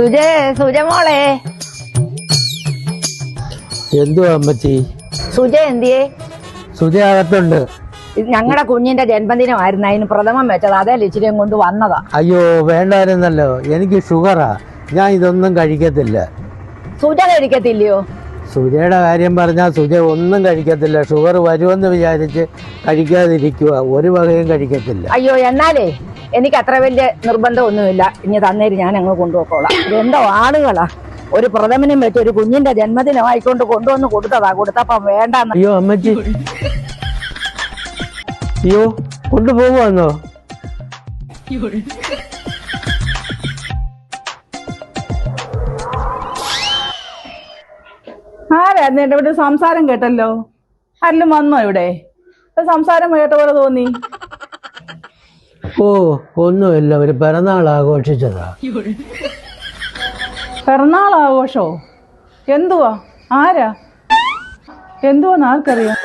സുജേ സുജ മോളെ. എന്തുവാ അമ്മച്ചി? സുജ എന്തിയേ? സുജ അകത്തുണ്ട്. ഞങ്ങളുടെ കുഞ്ഞിന്റെ ജന്മദിനമായിരുന്നു. അതിന് പ്രഥമം വെച്ചത്. അതേ ഇച്ചിരിയും കൊണ്ട് വന്നതാ. അയ്യോ വേണ്ടായിരുന്നല്ലോ. എനിക്ക് ഷുഗറാ. ഞാൻ ഇതൊന്നും കഴിക്കത്തില്ല. സുജ കഴിക്കത്തില്ലയോ? സുജയുടെ കാര്യം പറഞ്ഞാൽ സുജ ഒന്നും കഴിക്കത്തില്ല. ഷുഗർ വരുമെന്ന് വിചാരിച്ച് കഴിക്കാതിരിക്കുക ഒരു വകയും കഴിക്കത്തില്ല. അയ്യോ എന്നാലേ? എനിക്ക് അത്ര വലിയ നിർബന്ധമൊന്നുമില്ല. ഇനി തന്നേര് ഞാൻ അങ്ങ് കൊണ്ടുപോയിക്കോളാം. എന്തോ ആളുകളാ. ഒരു പ്രഥമനും വെച്ച് ഒരു കുഞ്ഞിന്റെ ജന്മദിനമായിക്കൊണ്ട് കൊണ്ടുവന്ന് കൊടുത്തതാ. കൊടുത്തപ്പം വേണ്ട അയ്യോ അമ്മച്ചി. അയ്യോ കൊണ്ടുപോകുവാന്നോ? ആരായിരുന്നു എന്റെ ഇവിടെ സംസാരം കേട്ടല്ലോ? ആരെങ്കിലും വന്നോ ഇവിടെ? സംസാരം കേട്ട പോലെ തോന്നി. ഓ ഒന്നുമില്ല. ഒരു പിറന്നാൾ ആഘോഷിച്ചതാ. പിറന്നാൾ ആഘോഷോ? എന്തുവാ? ആരാ? എന്തുവാന്ന് ആർക്കറിയാം?